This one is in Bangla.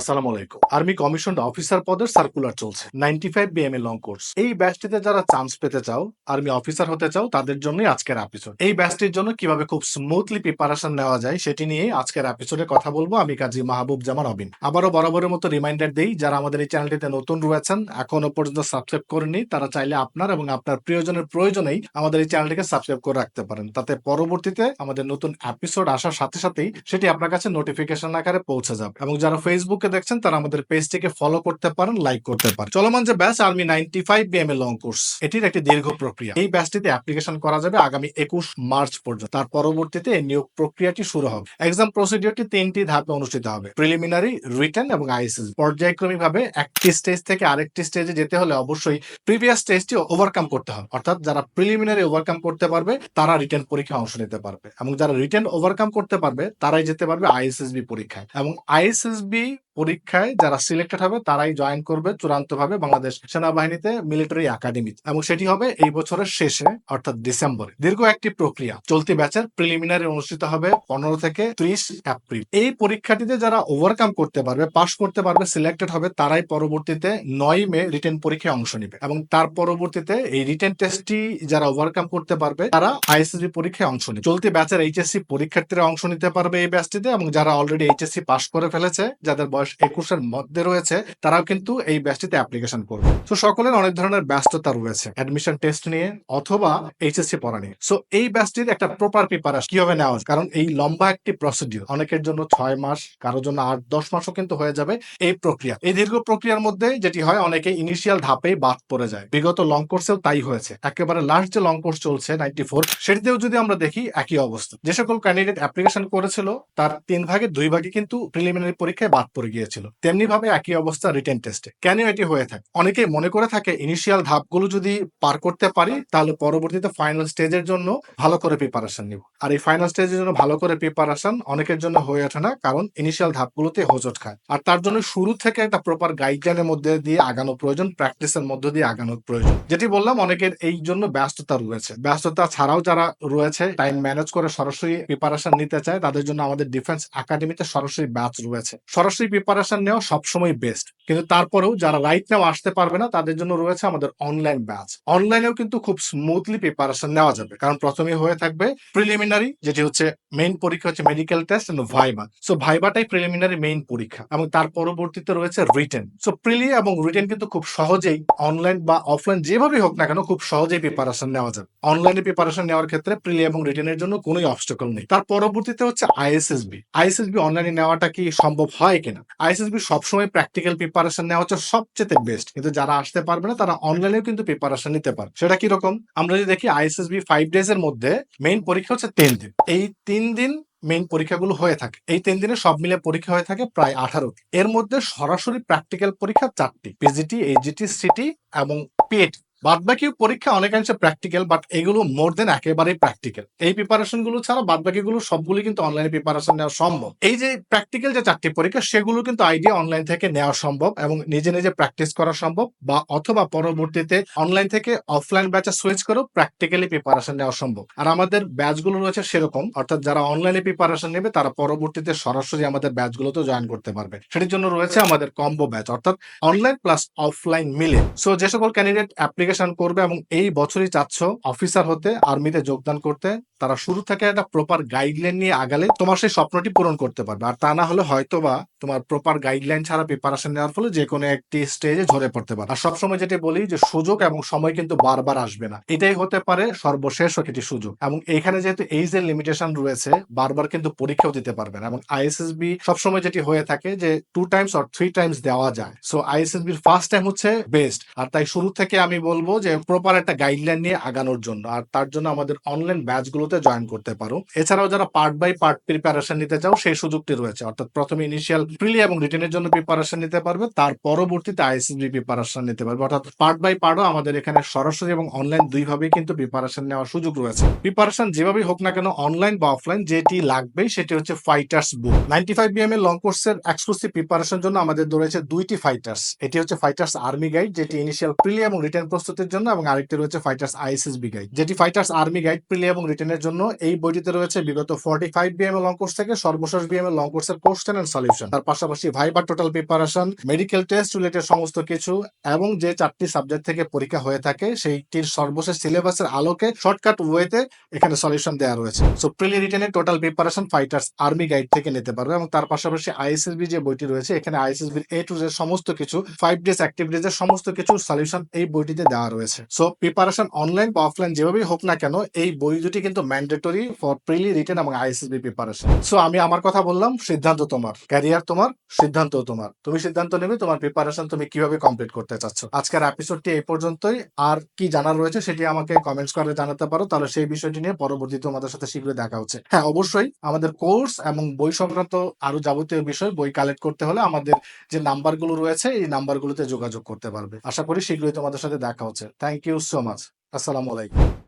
আসসালামু আলাইকুম। আর্মি কমিশন অফিসার পদের সার্কুলার চলছে। Ninety five BMA long course এই ব্যাচটিতে যারা চান্স পেতে চাও আর্মি অফিসার হতে চাও, তাদের জন্যই আজকের এপিসোড এই ব্যাচটির জন্য কীভাবে খুব স্মুথলি প্রিপারেশন নেওয়া যায়, সেটি নিয়ে আজকের এপিসোডে কথা বলব আমি কাজী মাহবুব জামান অবিন। আবারও বরাবরের মতো রিমাইন্ডার যারা আমাদের এই চ্যানেলটিতে নতুন রয়েছেন, এখনও পর্যন্ত সাবস্ক্রাইব করেনি তারা চাইলে আপনার এবং আপনার প্রিয়জনের প্রয়োজনেই আমাদের এই চ্যানেলটিকে সাবস্ক্রাইব করে রাখতে পারেন। তাতে পরবর্তীতে আমাদের নতুন এপিসোড আসার সাথে সাথেই সেটি আপনার কাছে নোটিফিকেশন আকারে পৌঁছে যাবে। এবং যারা ফেসবুকে দেখছেন, তারা আমাদের পেজটিকে ফলো করতে পারেন লাইক করতে পারেন। চলমান যে batch army ninety five BMA long course এটির একটি দীর্ঘ প্রক্রিয়া। এই ব্যাচটিতে অ্যাপ্লিকেশন করা যাবে আগামী একুশ মার্চ পর্যন্ত। তার পরবর্তীতে এই নিয়োগ প্রক্রিয়াটি শুরু হবে। এক্সাম প্রসিডিওরটি তিনটি ধাপে অনুষ্ঠিত হবে। প্রিলিমিনারি রিটার্ন এবং আইএসএস পর্যায়ক্রমিক ভাবে একটি স্টেজ থেকে আরেকটি স্টেজে যেতে হলে অবশ্যই প্রিভিয়াস স্টেজটি ওভারকাম করতে হবে। অর্থাৎ যারা প্রিলিমিনারি ওভারকাম করতে পারবে, তারা রিটার্ন পরীক্ষায় অংশ নিতে পারবে। এবং যারা রিটার্ন ওভারকাম করতে পারবে, তারাই যেতে পারবে আইএসএসবি পরীক্ষায়। এবং আইএসএসবি পরীক্ষায় যারা সিলেক্টেড হবে, তারাই জয়েন করবে চূড়ান্ত ভাবে বাংলাদেশ সেনাবাহিনীতে মিলিটারি একাডেমি এবং সেটি হবে এই বছরের শেষে, অর্থাৎ ডিসেম্বরে। দীর্ঘ একটি প্রক্রিয়া। চলতি ব্যাচের প্রিলিমিনারি অনুষ্ঠিত হবে পনেরো থেকে ত্রিশ এপ্রিল এই পরীক্ষাটিতে যারা ওভারকাম করতে পারবে পাশ করতে পারবে সিলেক্টেড হবে, তারাই পরবর্তীতে নয় মে রিটেন পরীক্ষায় অংশ নেবে। এবং তার পরবর্তীতে এই রিটেন টেস্টটি যারা ওভারকাম করতে পারবে, তারা আইএসএসবি পরীক্ষায় অংশ নেবে। চলতি ব্যাচের এইচএসসি পরীক্ষার্থীরা অংশ নিতে পারবে এই ব্যাচটিতে এবং যারা অলরেডি এইচএসসি পাশ করে ফেলেছে, যাদের বয়স একুশের মধ্যে রয়েছে, তারাও কিন্তু এই ব্যাচটিতে অ্যাপ্লিকেশন করবে। তো সকলের অনেক ধরনের ব্যস্ততা রয়েছে অ্যাডমিশন টেস্ট নিয়ে অথবা এইচএসসি পড়া নিয়ে। সো এই ব্যাচটির একটা প্রপার প্রিপারেশন কীভাবে নেওয়া? কারণ এই লম্বা একটি প্রসিডিউর অনেকের জন্য ছয় মাস, কারোর জন্য আট, দশ মাসও কিন্তু হয়ে যাবে এই প্রক্রিয়া। এই দীর্ঘ প্রক্রিয়ার মধ্যে যেটি হয়, অনেকে ইনিশিয়াল ধাপেই বাদ পড়ে যায়। বিগত লং কোর্সেও তাই হয়েছে। একেবারে লাস্ট যে লং কোর্স চলছে নাইনটি ফোর সেটিতেও যদি আমরা দেখি, একই অবস্থা। যে সকল ক্যান্ডিডেট অ্যাপ্লিকেশন করেছিল, তার তিন ভাগে, দুই ভাগে কিন্তু প্রিলিমিনারি পরীক্ষায় বাদ পড়ে গিয়েছিল। তেমনি ভাবে একই অবস্থা রিটেন টেস্টে কেন এটি হয়ে থাকে? অনেকে মনে করে থাকে ইনিশিয়াল ধাপগুলো যদি পার করতে পারি, তাহলে পরবর্তীতে ফাইনাল স্টেজের জন্য ভালো করে প্রিপারেশন নিব। আর এই ফাইনাল স্টেজের জন্য ভালো করে প্রিপারেশন অনেকের জন্য হয়ে ওঠে না, কারণ ইনিশিয়াল ধাপগুলোতে হোঁচট খায়। আর তার জন্য শুরু থেকে একটা প্রপার গাইডলাইনের মধ্যে দিয়ে আগানো প্রয়োজন প্র্যাকটিসের মধ্যে দিয়ে আগানোর প্রয়োজন। যেটি বললাম, অনেকের এই জন্য ব্যস্ততা রয়েছে। ব্যস্ততা ছাড়াও যারা রয়েছে টাইম ম্যানেজ করে সরাসরি প্রিপারেশন নিতে চায়, তাদের জন্য আমাদের ডিফেন্স একাডেমিতে সরাসরি ব্যাচ রয়েছে। সরাসরি প্রিপারেশন নেওয়া সবসময় বেস্ট কিন্তু তারপরেও যারা রাইট নাও আসতে পারবে না, তাদের জন্য রয়েছে আমাদের অনলাইন ব্যাচ অনলাইনেও কিন্তু খুব স্মুথলি প্রিপারেশন নেওয়া যাবে। কারণ প্রথমে হয়ে থাকবে প্রিলিমিনারি যেটি হচ্ছে মেইন পরীক্ষা হচ্ছে medical test and viva so ভাইবাটাই preliminary main পরীক্ষা এবং তার পরবর্তীতে রয়েছে রিটেন সো প্রিলি এবং রিটেন কিন্তু খুব সহজেই অনলাইন বা অফলাইন যেভাবেই হোক না কেন, খুব সহজেই প্রিপারেশন নেওয়া যাবে। অনলাইনে প্রিপারেশন নেওয়ার ক্ষেত্রে প্রিলি এবং রিটেনের জন্য কোনো অবস্টাকল নেই। তার পরবর্তীতে হচ্ছে আইএসএসবি আইএসএসবি অনলাইনে নেওয়াটা কি সম্ভব হয় কিনা? আইএসএসবি সবসময় প্র্যাকটিক্যাল প্রিপারেশন নেওয়া হচ্ছে সবচেয়ে বেস্ট কিন্তু যারা আসতে পারবে না, তারা অনলাইনে কিন্তু প্রিপারেশন নিতে পারে সেটা কি রকম আমরা যদি দেখি আইএসএসবি ফাইভ ডেজ এর মধ্যে মেইন পরীক্ষা হচ্ছে তিন দিন। এই তিন দিন মেইন পরীক্ষাগুলো হয়ে থাকে। এই তিন দিনে সব মিলে পরীক্ষা হয়ে থাকে প্রায় আঠারো এর মধ্যে সরাসরি প্র্যাকটিক্যাল পরীক্ষা চারটি। পিজিটি এইচজিটি সিটি এবং পিএটি বাদ বাকি পরীক্ষা অনেকাংশে প্র্যাকটিক্যাল বাট এগুলো মোর দেন একেবারেই প্র্যাকটিক্যাল এই প্রিপারেশনগুলো ছাড়া বাদ বাকিগুলো সবগুলো কিন্তু অনলাইনে প্রিপারেশন নেওয়া সম্ভব। এই যে প্র্যাকটিক্যাল যে চারটি পরীক্ষা, সেগুলো কিন্তু আইডিয়া অনলাইন থেকে নেওয়া সম্ভব এবং নিজে নিজে প্র্যাকটিস করা সম্ভব বা অথবা পরবর্তীতে অনলাইন থেকে অফলাইন ব্যাচে সুইচ করেও প্র্যাকটিক্যালি প্রিপারেশন নেওয়া সম্ভব। আর আমাদের ব্যাচগুলো রয়েছে সেরকম, অর্থাৎ যারা অনলাইনে প্রিপারেশন নেবে, তারা পরবর্তীতে সরাসরি আমাদের ব্যাচগুলোতে জয়েন করতে পারবে। সেটির জন্য রয়েছে আমাদের কম্বো ব্যাচ অর্থাৎ অনলাইন প্লাস অফলাইন মিলে। সো যে সকল ক্যান্ডিডেট অ্যাপ্লিকেশন করবে এবং এই বছরই চাচ্ছ অফিসার হতে আর্মিতে যোগদান করতে। তারা শুরু থেকে একটা প্রপার গাইডলাইন নিয়ে আগালে তোমার সেই স্বপ্নটি পূরণ করতে পারবে। আর তা না হলে হয়তোবা তোমার প্রপার গাইডলাইন ছাড়া প্রিপারেশন নেওয়ার ফলে যে কোনো একটি স্টেজে ঝরে পড়তে পারে আর সবসময় যেটি বলি যে সুযোগ এবং সময় কিন্তু বারবার আসবে না। এটাই হতে পারে সর্বশেষ একটি সুযোগ। এবং এখানে যেহেতু এইজ এর লিমিটেশন রয়েছে, বারবার কিন্তু পরীক্ষাও দিতে পারবে না। এবং আইএসএসবি সবসময় যেটি হয়ে থাকে যে two times or three times দেওয়া যায়। সো আইএসএসবির ফার্স্ট টাইম হচ্ছে বেস্ট আর তাই শুরু থেকে আমি বলব যে প্রপার একটা গাইডলাইন নিয়ে আগানোর জন্য, আর তার জন্য আমাদের অনলাইন ব্যাচগুলোতে জয়েন করতে পারো। এছাড়াও যারা পার্ট বাই পার্ট প্রিপারেশন নিতে চাও, সেই সুযোগটি রয়েছে। অর্থাৎ প্রথমে ইনিশিয়াল প্রিলি এবং রিটেনের জন্য প্রিপারেশন নিতে পারবে, তার পরবর্তীতে আইএসএসবি প্রিপারেশন নিতে পারবে। অর্থাৎ পার্ট বাই পার্টও আমাদের এখানে সরাসরি এবং অনলাইন দুইভাবেই কিন্তু প্রিপারেশন নেওয়ার সুযোগ রয়েছে। প্রিপারেশন যেভাবেই হোক না কেন অনলাইন বা অফলাইন যেটি লাগবেই সেটি হচ্ছে Fighters book ninety five BM এর লং কোর্সের এক্সক্লুসিভ প্রিপারেশন জন্য আমাদের রয়েছে দুইটি ফাইটার্স এটি হচ্ছে ফাইটার্স আর্মি গাইড যেটি ইনিশিয়াল প্রিলি এবং রিটেন প্রস্তুতির জন্য এবং আরেকটি রয়েছে ফাইটার্স আইএসএসবি গাইড যেটি ফাইটার্স আর্মি গাইড প্রিলি এবং রিটেনের জন্য এই বইটিতে রয়েছে বিগত forty five BM long course থেকে সর্বশেষ বিএম লং কোর্সের কোশ্চেন এন্ড সলিউশন তার পাশাপাশি ভাইবার total preparation medical test related সমস্ত কিছু এবং যে চারটি সাবজেক্ট থেকে পরীক্ষা হয়ে থাকে সেইটির সর্বশেষ সিলেবাসের আলোকে শর্টকাট ওয়েতে এখানে সলিউশন দেওয়া রয়েছে। So prelim রিটেনের total preparation Fighters army guide থেকে নিতে পারবে এবং তার পাশাপাশি আইএসএসবি যে বইটি রয়েছে, এখানে আইএসএসবি এ টু জেড সমস্ত কিছু ফাইভ ডেজ অ্যাক্টিভিটিজ এর সমস্ত কিছু সলিউশন এই বইটিতে দেওয়া রয়েছে। সো প্রিপারেশন অনলাইন বা অফলাইন যেভাবেই হোক না কেন, এই বই দুটি কিন্তু ম্যান্ডেটরি ফর প্রিলি রিটেন এবং আইএসএসবি প্রিপারেশন সো আমি আমার কথা বললাম, সিদ্ধান্ত তোমার। ক্যারিয়ার তোমার সিদ্ধান্ত তোমার। তুমি সিদ্ধান্ত নেবে, তোমার প্রিপারেশন তুমি কীভাবে কমপ্লিট করতে চাচ্ছ। আজকের এপিসোডটি এই পর্যন্তই। আর কি জানার রয়েছে সেটি আমাকে কমেন্টস করে জানাতে পারো। তাহলে সেই বিষয়টি নিয়ে পরবর্তীতে তোমাদের সাথে শীঘ্রই দেখা হচ্ছে। হ্যাঁ অবশ্যই আমাদের কোর্স এবং বই সংক্রান্ত আরও যাবতীয় বিষয়, বই কালেক্ট করতে হলে আমাদের যে নাম্বারগুলো রয়েছে, এই নাম্বারগুলোতে যোগাযোগ করতে পারবে। আশা করি শীঘ্রই তোমাদের সাথে দেখা হচ্ছে। থ্যাংক ইউ সো মাচ আসসালামু আলাইকুম